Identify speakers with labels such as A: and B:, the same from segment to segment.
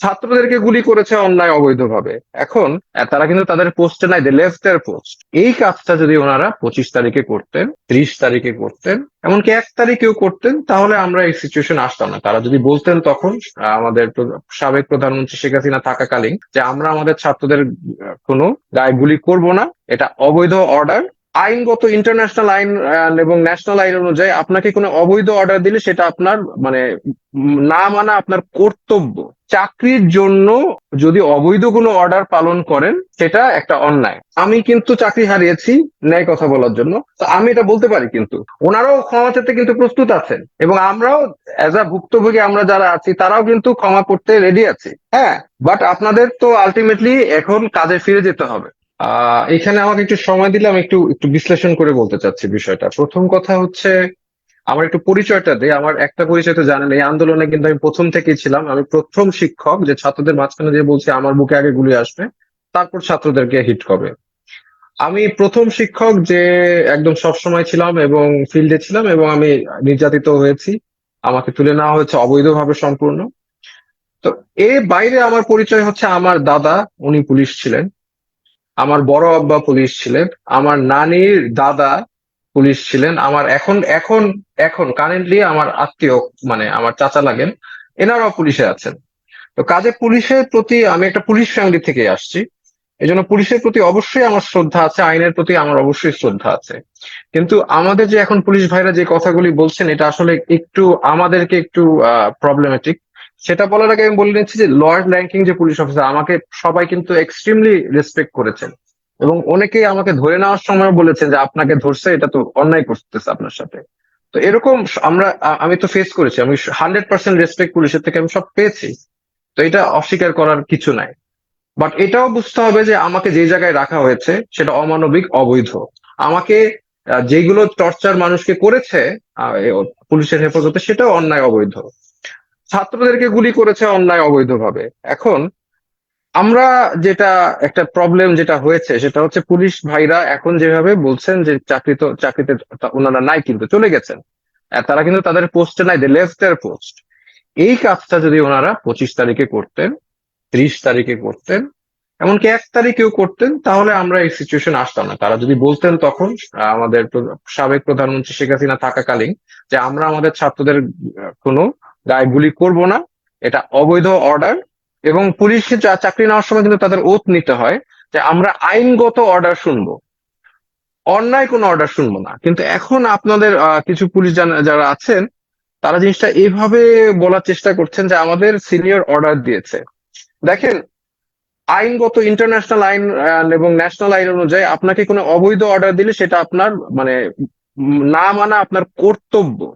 A: ছাত্রদেরকে গুলি করেছে অন্যায় অবৈধভাবে। এখন তারা কিন্তু তাদের পোস্টে নাই লেফট পোস্ট এই কাজটা যদি ওনারা পঁচিশ তারিখে করতেন, ত্রিশ তারিখে করতেন, এমনকি এক তারিখেও করতেন, তাহলে আমরা এই সিচুয়েশন আসতাম না। তারা যদি বলতেন তখন আমাদের সাবেক প্রধানমন্ত্রী শেখ হাসিনা থাকাকালীন যে আমরা আমাদের ছাত্রদের কোনো গায়ে গুলি করব না, এটা অবৈধ অর্ডার আইনগত ইন্টারন্যাশনাল আইন এবং ন্যাশনাল আইন অনুযায়ী আপনাকে কোনো অবৈধ অর্ডার দিলে সেটা আপনার মানে না মানা আপনার কর্তব্য। চাকরির জন্য যদি অবৈধ কোনো অর্ডার পালন করেন, সেটা একটা অন্যায়। আমি কিন্তু চাকরি হারিয়েছি ন্যায় কথা বলার জন্য। তো আমি এটা বলতে পারি কিন্তু। ওনারাও ক্ষমা চেতে কিন্তু প্রস্তুত আছেন। এবং আমরাও অ্যাজ আ ভুক্তভোগী আমরা যারা আছি, তারাও কিন্তু ক্ষমা করতে রেডি আছি। হ্যাঁ বাট আপনাদের তো আলটিমেটলি এখন কাজে ফিরে যেতে হবে। আহ, এখানে আমাকে একটু সময় দিলে আমি একটু একটু বিশ্লেষণ করে বলতে চাচ্ছি বিষয়টা। প্রথম কথা হচ্ছে, আমার একটু পরিচয়টা দিই আমার একটা পরিচয় তো জানেন এই আন্দোলনে কিন্তু আমি প্রথম থেকেই ছিলাম। আমি প্রথম শিক্ষক যে ছাত্রদের মাঝখানে যে বলছি, আমার বুকে আগে গুলি আসবে, তারপর ছাত্রদেরকে হিট করবে। আমি প্রথম শিক্ষক যে একদম সবসময় ছিলাম এবং ফিল্ডে ছিলাম এবং আমি নির্যাতিত হয়েছি। আমাকে তুলে নেওয়া হয়েছে অবৈধভাবে সম্পূর্ণ। তো এর বাইরে আমার পরিচয় হচ্ছে আমার দাদা, উনি পুলিশ ছিলেন। আমার বড় আব্বা পুলিশ ছিলেন, আমার নানির দাদা পুলিশ ছিলেন, আমার এখন এখন এখন কারেন্টলি আমার আত্মীয় মানে আমার চাচা লাগেন, এনারাও পুলিশে আছেন। তো কাজে পুলিশের প্রতি আমি একটা পুলিশ ফ্যামিলি থেকে আসছি। এই জন্য পুলিশের প্রতি অবশ্যই আমার শ্রদ্ধা আছে, আইনের প্রতি আমার অবশ্যই শ্রদ্ধা আছে। কিন্তু আমাদের যে এখন পুলিশ ভাইরা যে কথাগুলি বলছেন, এটা আসলে একটু আমাদেরকে একটু প্রবলেমেটিক সেটা বলার আগে আমি বলে নিচ্ছি যে লয়ার র্যাঙ্কিং যে পুলিশ অফিসার আমাকে সবাই কিন্তু এক্সট্রিমলি রেসপেক্ট করেছেন। এবং অনেকেই আমাকে ধরে নেওয়ার সময় বলেছেন যে আপনাকে ধরছে, এটা তো অন্যায় করতেছে আপনার সাথে। তো এরকম আমরা আমি তো ফেস করেছি, আমি হান্ড্রেড পার্সেন্ট রেসপেক্ট পুলিশের থেকে আমি সব পেয়েছি। তো এটা অস্বীকার করার কিছু নাই। বাট এটাও বুঝতে হবে যে আমাকে যে জায়গায় রাখা হয়েছে, সেটা অমানবিক, অবৈধ। আমাকে যেগুলো টর্চার মানুষকে করেছে পুলিশের হেফাজতে, সেটাও অন্যায়, অবৈধ। ছাত্রদেরকে গুলি করেছে অন্যায় অবৈধভাবে। এখন আমরা যেটা একটা প্রবলেম যেটা হয়েছে, সেটা হচ্ছে পুলিশ ভাইরা এখন যেভাবে বলছেন যে চাকরি তো, চাকরিতে ওনারা নাই কিন্তু, চলে গেছেন। তারা কিন্তু তাদের পোস্টে নাই দে লেফট পোস্ট এই কাজটা যদি ওনারা পঁচিশ তারিখে করতেন, ত্রিশ তারিখে করতেন, এমনকি এক তারিখেও করতেন, তাহলে আমরা এই সিচুয়েশন আসতাম না। তারা যদি বলতেন তখন আমাদের সাবেক প্রধানমন্ত্রী শেখ হাসিনা থাকাকালীন যে আমরা আমাদের ছাত্রদের কোনো গায়ে গুলি করব না। এটা অবৈধ অর্ডার এবং পুলিশে চাকরি নেওয়ার সময় কিন্তু তাদের ওত নিতে হয় যে আমরা আইনগত অর্ডার শুনব। অন্যায় কোনো অর্ডার শুনব না। কিন্তু এখন আপনাদের কিছু পুলিশ যারা আছেন, তারা জিনিসটা এইভাবে বলার চেষ্টা করছেন যে আমাদের সিনিয়র অর্ডার দিয়েছে। দেখেন, আইনগত ইন্টারন্যাশনাল আইন এবং ন্যাশনাল আইন অনুযায়ী আপনাকে কোনো অবৈধ অর্ডার দিলে সেটা আপনার মানে না মানা আপনার কর্তব্য।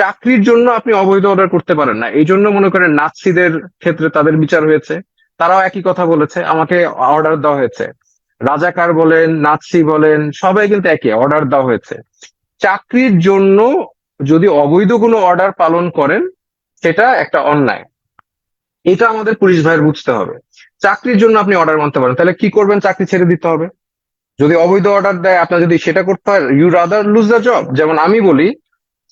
A: চাকরির জন্য আপনি অবৈধ অর্ডার করতে পারেন না। এই জন্য মনে করেন নাৎসিদের ক্ষেত্রে তাদের বিচার হয়েছে। তারাও একই কথা বলেছে, আমাকে অর্ডার দেওয়া হয়েছে। রাজাকার বলেন, নাৎসি বলেন, সবাই কিন্তু একই অর্ডার দেওয়া হয়েছে। চাকরির জন্য যদি অবৈধ কোনো অর্ডার পালন করেন, সেটা একটা অন্যায়। এটা আমাদের পুলিশ ভাইয়ের বুঝতে হবে। চাকরির জন্য আপনি অর্ডার মানতে পারেন। তাহলে কি করবেন? চাকরি ছেড়ে দিতে হবে। যদি অবৈধ অর্ডার দেয়, আপনার যদি সেটা করতে হয় you rather lose the job যেমন আমি বলি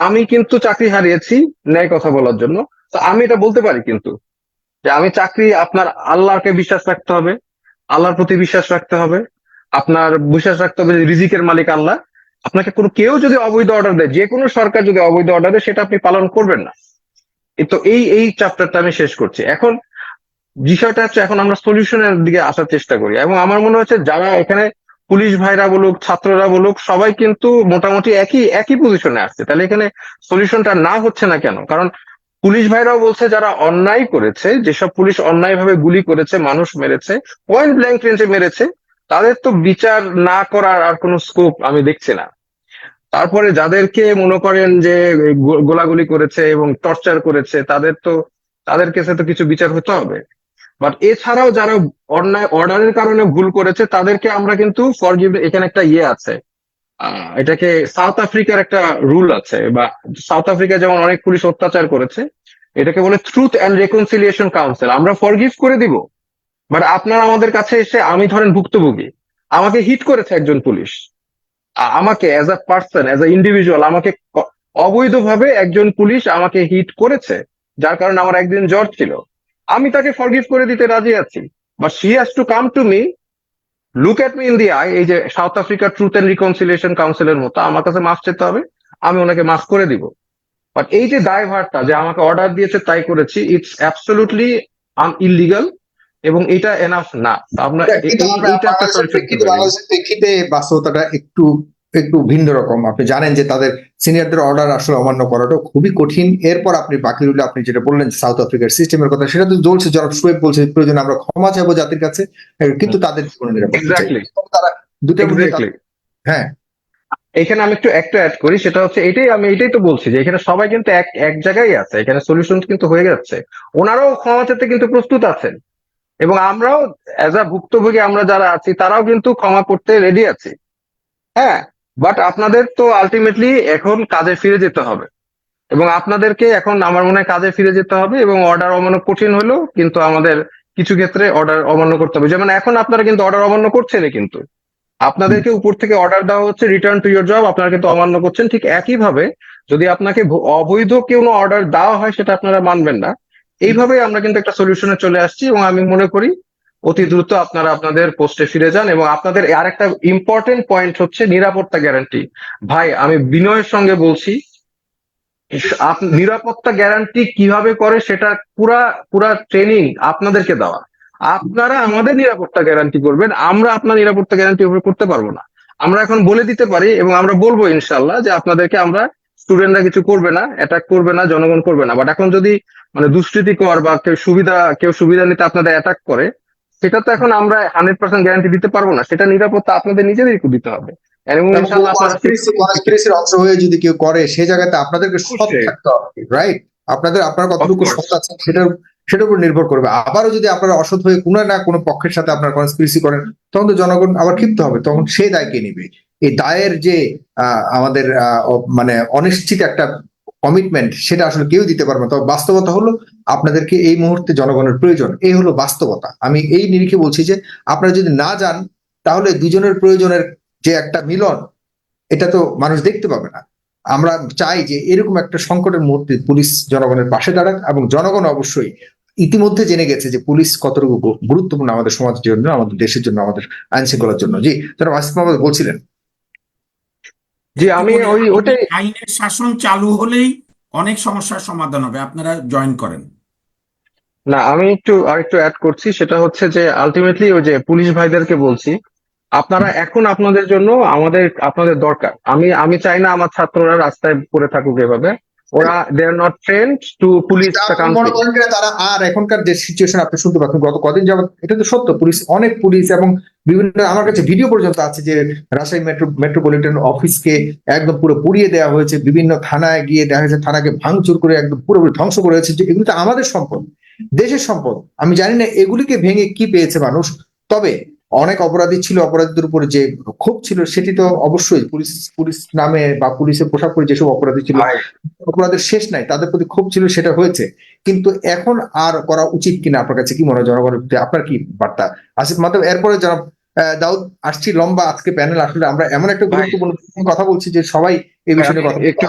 A: আমি কিন্তু চাকরি হারিয়েছি ন্যায় কথা বলার জন্য। তো আমি এটা বলতে পারি কিন্তু যে আমি চাকরি আপনার আল্লাহকে বিশ্বাস রাখতে হবে, আল্লাহর প্রতি বিশ্বাস রাখতে হবে, আপনার বিশ্বাস রাখতে হবে রিজিকের মালিক আল্লাহ। আপনাকে কোনো কেউ যদি অবৈধ অর্ডার দেয়, যে কোনো সরকার যদি অবৈধ অর্ডার দেয়, সেটা আপনি পালন করবেন না। তো এই এই চ্যাপ্টারটা আমি শেষ করছি। এখন বিষয়টা হচ্ছে, এখন আমরা সলিউশনের দিকে আসার চেষ্টা করি। এবং আমার মনে হচ্ছে যারা এখানে পুলিশ ভাইরা বলুক, ছাত্ররা বলুক, সবাই কিন্তু মোটামুটি একই একই পজিশনে আসছে। তাহলে এখানে সলিউশনটা না হচ্ছে না কেন? কারণ পুলিশ ভাইরাও বলছে যারা অন্যায় করেছে, যেসব পুলিশ অন্যায়ভাবে গুলি করেছে, মানুষ মেরেছে পয়েন্ট ব্ল্যাঙ্ক রেঞ্জে মেরেছে, তাদের তো বিচার না করার আর কোনো স্কোপ আমি দেখছি না। তারপরে যাদেরকে মনে করেন যে গোলাগুলি করেছে এবং টর্চার করেছে, তাদের তো, তাদের কেসে তো কিছু বিচার হতে হবে। বাট এছাড়াও যারা অন্যায়, অর্ডারের কারণে ভুল করেছে, তাদেরকে আমরা কিন্তু এখানে একটা ইয়ে আছে। এটাকে সাউথ আফ্রিকার একটা রুল আছে, বা সাউথ আফ্রিকা যেমন অনেক পুলিশ অত্যাচার করেছে, এটাকে বলে ট্রুথ অ্যান্ড রেকনসিলিয়েশন কাউন্সিল আমরা ফরগিভ করে দিব। বাট আপনারা আমাদের কাছে এসে, আমি ধরেন ভুক্তভোগী, আমাকে হিট করেছে একজন পুলিশ। আমাকে as a person as a individual আমাকে অবৈধভাবে একজন পুলিশ আমাকে হিট করেছে, যার কারণে আমার একদিন জ্বর ছিল। আমি তাকে ফরগিভ করে দিতে রাজি আছি। But she has to come to me look at me in the eye এই যে সাউথ আফ্রিকার ট্রুথ এন্ড রিকনসিলিয়েশন কাউন্সিলের মতো আমার কাছে মাফ চেতে হবে আমি ওনাকে মাফ করে দিব। বাট এই যে দায়ভারটা যে আমাকে অর্ডার দিয়েছে তাই করেছি ইটস অ্যাবসলুটলি আন ইলিগাল এবং এটা এনাফ না। পারি।
B: বাংলাদেশের প্রেক্ষিতে বাস্তবতাটা একটু একটু ভিন্ন রকম। আপনি জানেন যে তাদের সিনিয়রদের অর্ডার আসলে অমান্য করাটা খুবই কঠিন। এরপর আপনি বাকি রইল আপনি যেটা বললেন সাউথ আফ্রিকার সিস্টেমের কথা সেটা তো জ্বলছে জনাব শোয়েব বলছে প্রয়োজন আমরা ক্ষমা চাইব জাতির কাছে কিন্তু তাদের জীবন নিরাপত্তা তারা হ্যাঁ।
A: এখানে আমি একটু একটা অ্যাড করি সেটা হচ্ছে এটাই আমি এটাই তো বলছি যে এখানে সবাই কিন্তু এক এক জায়গায় আছে। এখানে সলিউশন কিন্তু হয়ে যাচ্ছে। ওনারাও ক্ষমা চাইতে কিন্তু প্রস্তুত আছেন। এবং আমরাও অ্যাজ আ ভুক্তভোগী আমরা যারা আছি তারাও কিন্তু ক্ষমা করতে রেডি আছি। হ্যাঁ? বাট আপনাদের তো আলটিমেটলি এখন কাজে ফিরে যেতে হবে। এবং আপনাদেরকে এখন আমার মনে হয় কাজে ফিরে যেতে হবে এবং অর্ডার অমান্য কঠিন হলেও কিন্তু আমাদের কিছু ক্ষেত্রে অর্ডার অমান্য করতে হবে। যেমন এখন আপনারা কিন্তু অর্ডার অমান্য করছেনই কিন্তু। আপনাদেরকে উপর থেকে অর্ডার দেওয়া হচ্ছে রিটার্ন টু ইয়োর জব আপনারা কিন্তু অমান্য করছেন। ঠিক একইভাবে যদি আপনাকে অবৈধ কোনো অর্ডার দেওয়া হয় সেটা আপনারা মানবেন না। এইভাবে আমরা কিন্তু একটা সলিউশনে চলে আসছি এবং আমি মনে করি অতি দ্রুত আপনারা আপনাদের পোস্টে ফিরে যান এবং আপনাদের আরেকটা ইম্পর্টেন্ট পয়েন্ট হচ্ছে নিরাপত্তা গ্যারান্টি ভাই, আমি বিনয়ের সঙ্গে বলছি নিরাপত্তা গ্যারান্টি কীভাবে করে সেটা পুরা পুরা ট্রেনিং আপনাদেরকে দেওয়া। আপনারা আমাদের নিরাপত্তা গ্যারান্টি করবেন, আমরা আপনার নিরাপত্তা গ্যারান্টি করতে পারব না। আমরা এখন বলে দিতে পারি এবং আমরা বলব ইনশাল্লাহ যে আপনাদেরকে আমরা স্টুডেন্টরা কিছু করবে না অ্যাটাক করবে না, জনগণ করবে না। বাট এখন যদি মানে দুষ্কৃতি কর বা কেউ সুবিধা কেউ সুবিধা নিতে আপনাদের অ্যাটাক করে সেটা তো এখন আমরা হান্ড্রেড পার্সেন্ট গ্যারান্টি দিতে পারব না। সেটা নিরাপত্তা আপনাদের নিজেদেরকে দিতে হবে।
B: অংশ হয়ে যদি কেউ করে সেই জায়গাতে আপনাদেরকে সৎ থাকতে হবে রাইট আপনাদের আপনার কতটুকু. সৎ আছে সেটার সেটার উপর নির্ভর করবে। আবারও যদি আপনারা অসৎ হয়ে কোনো না কোনো পক্ষের সাথে আপনার কনস্পিরেসি করেন তখন তো জনগণ আবার ক্ষিপ্ত হবে তখন সে দায় কে নিবে? এই দায়ের যে আহ, আমাদের আহ, মানে অনিশ্চিত একটা কমিটমেন্ট সেটা আসলে কেউ দিতে পারবে না। তবে বাস্তবতা হলো আপনাদেরকে এই মুহূর্তে জনগণের প্রয়োজন। এই হলো বাস্তবতা। আমি এই নিরিখে বলছি যে, আপনারা যদি না যান, তাহলে দুজনের প্রয়োজনের যে একটা মিলন, এটা তো মানুষ দেখতে পাবে না। আমরা চাই যে এরকম একটা সংকটের মুহূর্তে পুলিশ জনগণের পাশে দাঁড়াক এবং জনগণ অবশ্যই ইতিমধ্যে জেনে গেছে যে পুলিশ কতটুকু গুরুত্বপূর্ণ আমাদের সমাজের জন্য, আমাদের দেশের জন্য, আমাদের আইন শৃঙ্খলার জন্য। জি যারা আসিফ বলছিলেন।
A: জি আমি ওই ওটাই
C: আইনের শাসন চালু হলেই অনেক সমস্যার সমাধান হবে। আপনারা জয়েন করেন।
A: না আমি একটু আরেকটু অ্যাড করছি সেটা হচ্ছে যে আলটিমেটলি ওই যে পুলিশ ভাইদেরকে বলছি আপনারা এখন আপনাদের জন্য আমাদের আপনাদের দরকার। আমি আমি চাই না আমার ছাত্ররা রাস্তায় পড়ে থাকুক এভাবে। ওরা they are not trained to police
B: তারা আর এখনকার যে সিচুয়েশন আপনি শুনতে পাচ্ছেন গত কদিন যাবত এটা তো সত্য পুলিশ অনেক পুলিশ এবং বিভিন্ন আমার কাছে ভিডিও পর্যন্ত আছে যে রাজশাহী মেট্রো মেট্রোপলিটন অফিসকে একদম পুরো পুড়িয়ে দেওয়া হয়েছে বিভিন্ন থানায় গিয়ে দেখা যাচ্ছে থানাকে ভাঙচুর করে একদম পুরোপুরি ধ্বংস করে হয়েছে যে এগুলো তো আমাদের সম্পদ দেশের সম্পদ। আমি জানি না এগুলিকে ভেঙে কি পেয়েছে মানুষ তবে অনেক অপরাধী ছিল অপরাধীদের উপরে যে ক্ষোভ ছিল সেটি তো অবশ্যই পুলিশ পুলিশ নামে বা পুলিশের পোশাক পরে যেসব অপরাধী ছিল অপরাধের শেষ নাই তাদের প্রতি ক্ষোভ ছিল সেটা হয়েছে। কিন্তু এখন আর করা উচিত কিনা আপনার কাছে কি মনে হয় জনগণের প্রতি? আপনার কি বার্তা? আসিফ মাধব এরপরে জনাব আহ, দাউদ আসছি লম্বা আজকে প্যানেল আসলে আমরা এমন একটা গুরুত্বপূর্ণ কথা বলছি যে সবাই এই বিষয়ে কথা
A: একটু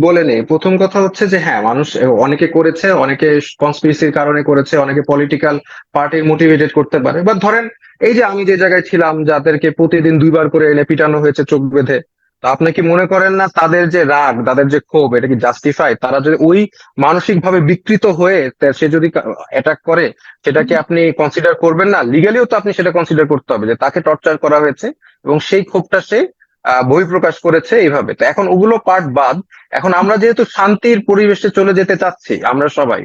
A: বলে নেই। প্রথম কথা হচ্ছে যে হ্যাঁ মানুষ অনেকে করেছে অনেকে কনস্পিরেসির কারণে করেছে অনেকে পলিটিক্যাল পার্টি মোটিভেটেড করতে পারে। বা ধরেন এই যে আমি যে জায়গায় ছিলাম যাদেরকে প্রতিদিন দুইবার করে এনে পিটানো হয়েছে চোখ বেঁধে তা আপনি কি মনে করেন না তাদের যে রাগ, তাদের যে ক্ষোভ, এটা কি জাস্টিফাই তারা যদি ওই মানসিক ভাবে বিকৃত হয়ে সে যদি অ্যাটাক করে সেটাকে আপনি কনসিডার করবেন না? লিগালিও তো আপনি সেটা কনসিডার করতে হবে যে তাকে টর্চার করা হয়েছে এবং সেই ক্ষোভটা সে বহিঃপ্রকাশ করেছে এইভাবে। তো এখন ওগুলো পার্ট বাদ। এখন আমরা যেহেতু শান্তির পরিবেশে চলে যেতে চাচ্ছি, আমরা সবাই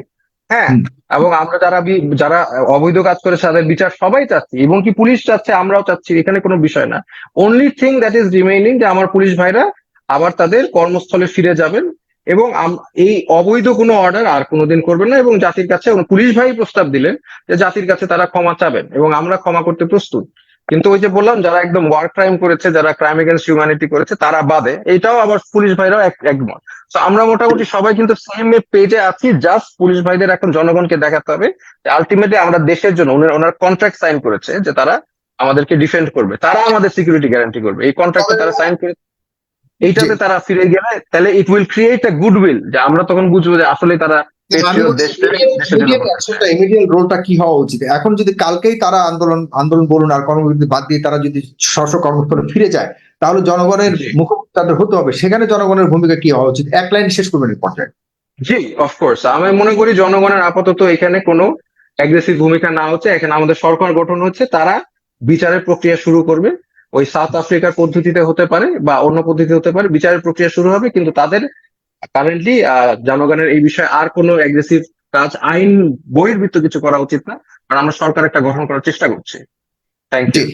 A: হ্যাঁ এবং আমরা যারা যারা অবৈধ কাজ করেছে তাদের বিচার সবাই চাচ্ছি এবং কি পুলিশ চাচ্ছে আমরাও চাচ্ছি এখানে কোনো বিষয় না। Only thing that is remaining যে আমার পুলিশ ভাইরা আবার তাদের কর্মস্থলে ফিরে যাবেন এবং এই অবৈধ কোনো অর্ডার আর কোনোদিন করবেন না এবং জাতির কাছে পুলিশ ভাই প্রস্তাব দিলেন যে জাতির কাছে তারা ক্ষমা চাবেন এবং আমরা ক্ষমা করতে প্রস্তুত। কিন্তু ওই যে বললাম যারা একদম ওয়ার ক্রাইম করেছে যারা ক্রাইম এগেন্স্ট হিউম্যানিটি করেছে তারা বাদে। এটাও আবার পুলিশ ভাইরাও এক- একমত। তো আমরা মোটামুটি সবাই কিন্তু সেম পেজে আছি জাস্ট পুলিশ ভাইদের এখন জনগণকে দেখাতে হবে। আলটিমেটলি আমরা দেশের জন্য ওনার কন্ট্রাক্ট সাইন করেছে যে তারা আমাদেরকে ডিফেন্ড করবে। তারা আমাদের সিকিউরিটি গ্যারান্টি করবে। এই কন্ট্রাক্টে তারা সাইন করে এইটাতে তারা ফিরে গেলে তাহলে it will create a good will যে আমরা তখন বুঝব যে আসলে তারা
B: ইমিডিয়েট রোলটা কি হওয়া উচিত? এখন যদি কালকেই তারা আন্দোলন আন্দোলন বলুন আর কর্মবিরতি বাদ দিয়ে তারা যদি স্ব কর্মস্থলে ফিরে যায় তাহলে জনগণের। মুখোমুখি তাদের হতে হবে। সেখানে জনগণের ভূমিকা কি হওয়া উচিত? এক লাইন শেষ করবেন পর্যায়ে।
A: জি অফকোর্স আমি মনে করি জনগণের আপাতত এখানে কোনো অ্যাগ্রেসিভ ভূমিকা না হচ্ছে। এখানে আমাদের সরকার গঠন হচ্ছে। তারা বিচারের প্রক্রিয়া শুরু করবে। ওই সাউথ আফ্রিকার পদ্ধতিতে হতে পারে বা অন্য পদ্ধতিতে হতে পারে। বিচারের প্রক্রিয়া শুরু হবে কিন্তু তাদের কারেন্টলি জনগণের এই বিষয়ে আর কোনো অ্যাগ্রেসিভ কাজ, আইন বহির্ভূত কিছু করা উচিত না, কারণ আমরা সরকার একটা গঠন করার চেষ্টা করছি। Thank you